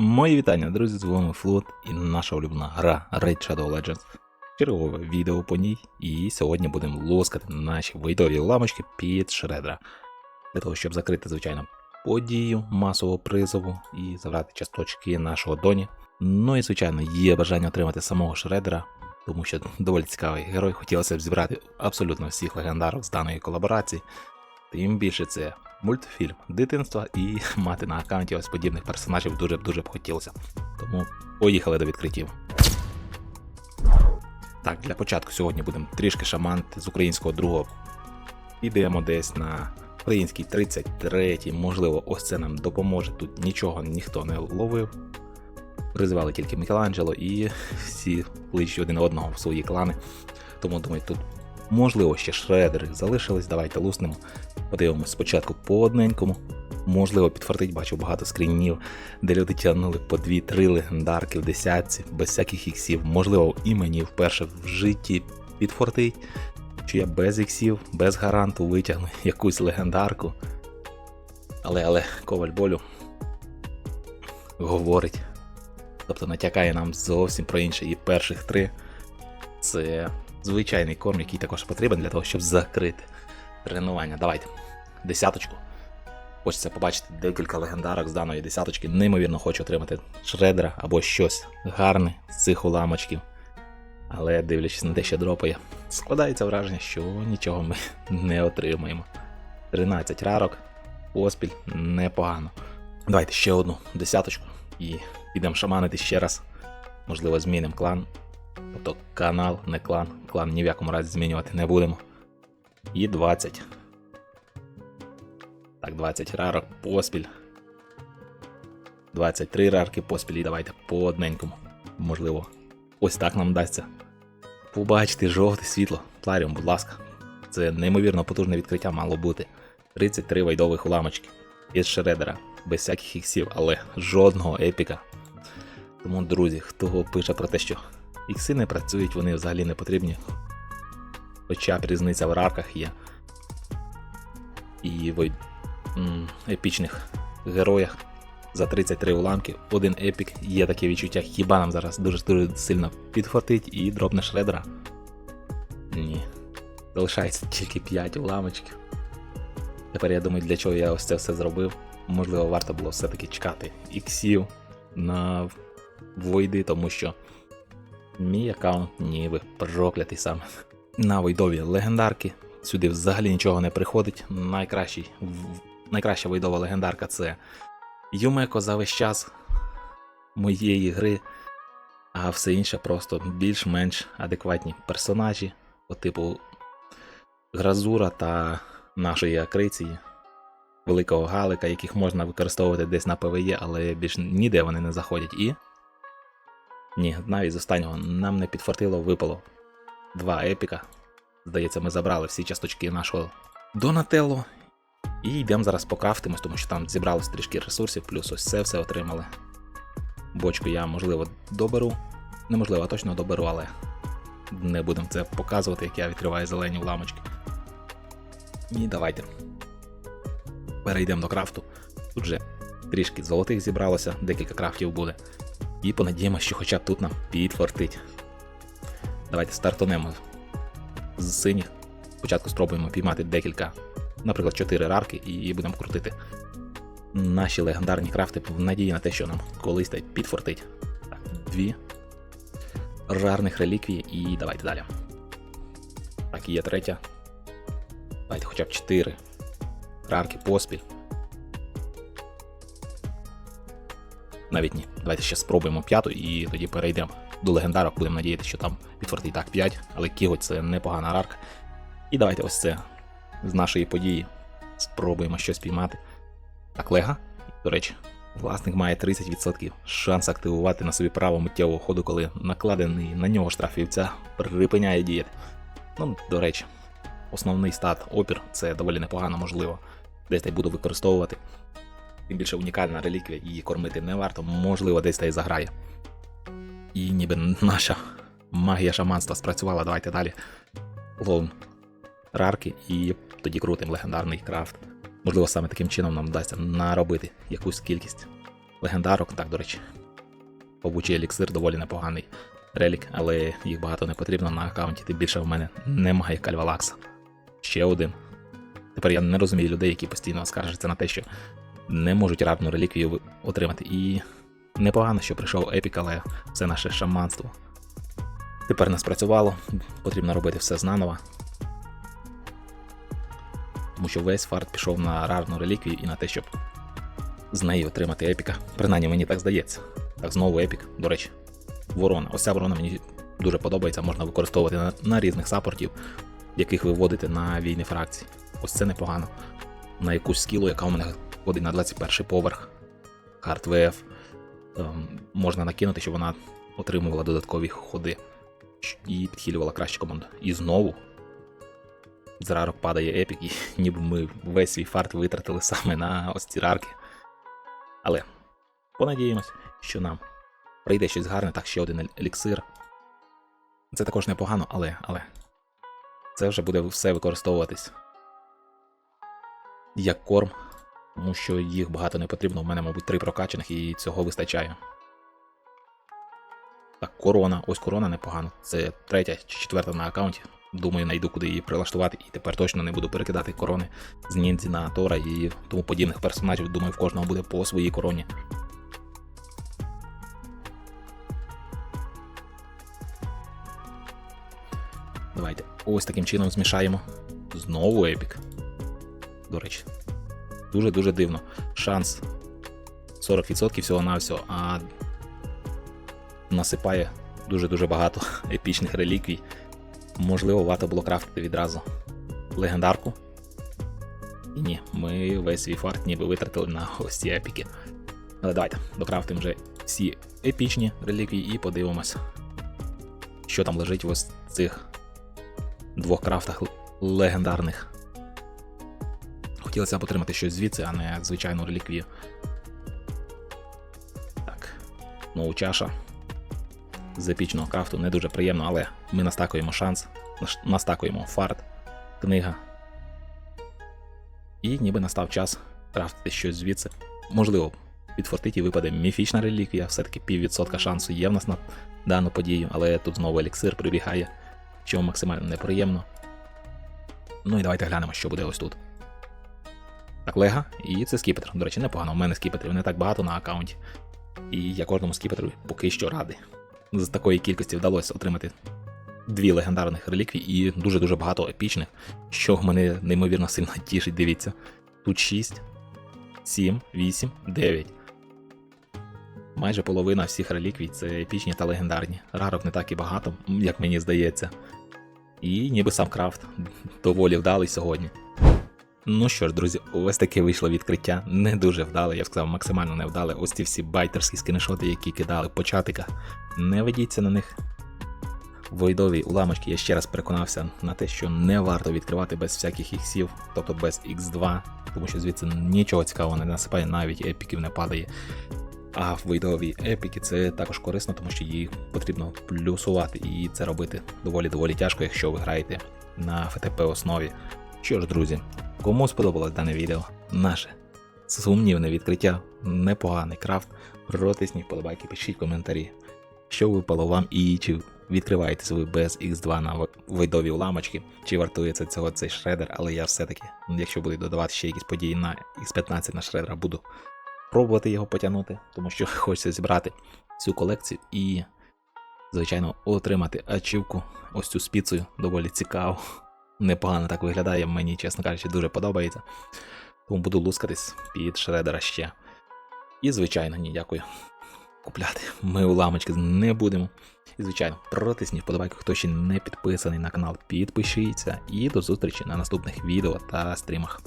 Мої вітання, друзі, з вами Флот і наша улюблена гра Raid Shadow Legends. Чергове відео по ній, і сьогодні будемо лоскати наші вийдові ламочки під шредера. Для того, щоб закрити, звичайно, подію масового призову і забрати часточки нашого доні. Ну і, звичайно, є бажання отримати самого шредера, тому що доволі цікавий герой. Хотілося б зібрати абсолютно всіх легендарок з даної колаборації. Тим більше це мультфільм дитинства і мати на аккаунті ось подібних персонажів дуже б хотілося. Тому поїхали до відкриттів. Так, для початку сьогодні будемо трішки шаманити з українського другого. Ідемо десь на український 33-й, можливо, ось це нам допоможе. Тут нічого ніхто не ловив. Призивали тільки Мікеланджело і всі кличуть один одного в свої клани. Тому думаю, тут можливо ще шредери залишились. Давайте луснемо. Подивимось спочатку по одненькому. Можливо, підфартить, бачу багато скрінів, де люди тягнули по 2-3 легендарки в десятці, без всяких іксів. Можливо, і мені вперше в житті підфартить, що я без іксів, без гаранту витягну якусь легендарку. Але але коваль болю говорить. Тобто натякає нам зовсім про інше. І перших три це звичайний корм, який також потрібен для того, щоб закрити тренування. Давайте. Десяточку. Хочеться побачити декілька легендарок з даної десяточки. Неймовірно хочу отримати шредера або щось гарне з цих уламочків. Але дивлячись на те, що дропає, складається враження, що нічого ми не отримаємо. 13 рарок, поспіль непогано. Давайте ще одну десяточку і підемо шаманити ще раз. Можливо, змінимо клан. Тобто канал, не клан. Клан ні в якому разі змінювати не будемо. І 20. Так, 20 рарок поспіль. 23 рарки поспіль. І давайте по одненькому. Можливо, ось так нам вдасться. Побачити жовте світло. Пларіум, будь ласка. Це неймовірно потужне відкриття мало бути. 33 вайдових уламочки. Із шредера. Без всяких іксів, але жодного епіка. Тому, друзі, хто пише про те, що ікси не працюють, вони взагалі не потрібні. Хоча б різниця в рарках є. І в епічних героях за 33 уламки один епік є таке відчуття, хіба нам зараз дуже дуже сильно підхватить і дропне шредера. Ні. Залишається тільки 5 уламочків. Тепер я думаю, для чого я ось це все зробив. Можливо, варто було все-таки чекати іксів на войди, тому що мій аккаунт ніби проклятий саме. На войдові легендарки. Сюди взагалі нічого не приходить. Найкращий, найкраща войдова легендарка це Юмеко за весь час моєї гри, а все інше просто більш-менш адекватні персонажі, по типу Гразура та нашої акриції, великого галика, яких можна використовувати десь на ПВЕ, але більш ніде вони не заходять. І. Ні, навіть з останнього нам не підфартило, випало два епіка. Здається, ми забрали всі часточки нашого Донателло. І йдемо зараз покрафтимось, тому що там зібралось трішки ресурсів, плюс ось це все отримали. Бочку я, можливо, доберу. Неможливо, а точно доберу, але не будемо це показувати, як я відкриваю зелені уламочки. І давайте. Перейдемо до крафту. Тут вже трішки золотих зібралося, декілька крафтів буде. І понадіємося, що хоча б тут нам підфартить. Давайте стартанемо з синіх. Спочатку спробуємо піймати декілька, наприклад, 4 рарки, і будемо крутити наші легендарні крафти в надії на те, що нам колись та підфортить. Так, дві рарних реліквії, і давайте далі. Так, є третя. Давайте хоча б 4 рарки поспіль. Навіть ні. Давайте ще спробуємо п'яту і тоді перейдемо до легендарок. Будемо надіятися, що там підфортить так 5, але кіготь це непогана рарка. І давайте ось це з нашої події спробуємо щось піймати. Так, лега, до речі, власник має 30% шанс активувати на собі право миттєвого ходу, коли накладений на нього штраф вівця припиняє діяти. Ну, до речі, основний стат опір це доволі непогано, можливо. Десь й буду використовувати. Тим більше унікальна реліквія, її кормити не варто, можливо, десь та й заграє. І ніби наша магія шаманства спрацювала, давайте далі. Ловим рарки і тоді крутим легендарний крафт. Можливо, саме таким чином нам вдасться наробити якусь кількість легендарок. Так, до речі, побучий еліксир доволі непоганий релік, але їх багато не потрібно на аккаунті, тим більше в мене немає кальвалакса. Ще один. Тепер я не розумію людей, які постійно скаржаться на те, що не можуть рарну реліквію отримати. І непогано, що прийшов епік, але все наше шаманство. Тепер не спрацювало, потрібно робити все знаново. Тому що весь фарт пішов на рарну реліквію і на те, щоб з неї отримати епіка. Принаймні мені так здається. Так, знову епік, до речі. Ворона. Ось ця ворона мені дуже подобається, можна використовувати на, на різних саппортів, яких ви вводите на війни фракції. Ось це непогано. На якусь скілу, яка у мене ходить на 21 поверх. Хард ВФ. Ем, можна накинути, щоб вона отримувала додаткові ходи і підхилювала краще команду. І знову з рарок падає епік, і ніби ми весь свій фарт витратили саме на ось ці рарки. Але понадіємось, що нам прийде щось гарне, так ще один еліксир. Це також непогано, але, але це вже буде все використовуватись як корм, тому що їх багато не потрібно. У мене, мабуть, три прокачаних і цього вистачає. Так, корона. Ось корона непогано. Це третя чи четверта на аккаунті. Думаю, найду куди її прилаштувати, і тепер точно не буду перекидати корони з ніндзі на Тора і тому подібних персонажів. Думаю, в кожного буде по своїй короні. Давайте ось таким чином змішаємо. Знову епік. До речі. Дуже-дуже дивно. Шанс 40% всього на всього, а насипає дуже-дуже багато епічних реліквій. Можливо, варто було крафтити відразу легендарку. І ні, ми весь свій фарт ніби витратили на ось ці епіки. Але давайте докрафтимо вже всі епічні реліквії і подивимось, що там лежить в ось цих двох крафтах легендарних. Хотілося б отримати щось звідси, а не звичайну реліквію. Так, ну чаша. З епічного крафту не дуже приємно, але ми настакуємо шанс, настакуємо фарт, книга. І ніби настав час крафтити щось звідси. Можливо, від фортиті випаде міфічна реліквія, все-таки піввідсотка шансу є в нас на дану подію, але тут знову еліксир прибігає, що максимально неприємно. Ну і давайте глянемо, що буде ось тут. Лега, і це скіпетр. До речі, непогано. У мене скіпетрів не так багато на аккаунті. І я кожному скіпетру поки що радий. З такої кількості вдалося отримати дві легендарних реліквії і дуже-дуже багато епічних, що мене неймовірно сильно тішить. Дивіться. Тут 6, 7, 8, 9. Майже половина всіх реліквій це епічні та легендарні. Рарок не так і багато, як мені здається. І ніби сам крафт доволі вдалий сьогодні. Ну що ж, друзі, ось таке вийшло відкриття. Не дуже вдале, я б сказав, максимально невдале. Ось ці всі байтерські скріншоти, які кидали по чатиках. Не ведіться на них. Войдові уламочки я ще раз переконався на те, що не варто відкривати без всяких іксів, тобто без X2, тому що звідси нічого цікавого не насипає, навіть епіків не падає. А войдові епіки це також корисно, тому що їх потрібно плюсувати, і це робити доволі доволі тяжко, якщо ви граєте на ФТП основі. Що ж, друзі, кому сподобалось дане відео, наше. Сумнівне відкриття, непоганий крафт, протисніть вподобайки, пишіть коментарі, що випало вам і чи відкриваєтесь ви без X2 на войдові уламочки, чи вартує це цього цей шредер, але я все-таки, якщо будуть додавати ще якісь події на X15 на шредера, буду пробувати його потягнути, тому що хочеться зібрати цю колекцію і, звичайно, отримати ачівку, ось цю спіцею, доволі цікаво. Непогано так виглядає, мені, чесно кажучи, дуже подобається. Тому буду лускатись під шредера ще. І, звичайно, ні, дякую. Купляти ми уламочки не будемо. І, звичайно, протисніть вподобайку, хто ще не підписаний на канал, підпишіться. І до зустрічі на наступних відео та стрімах.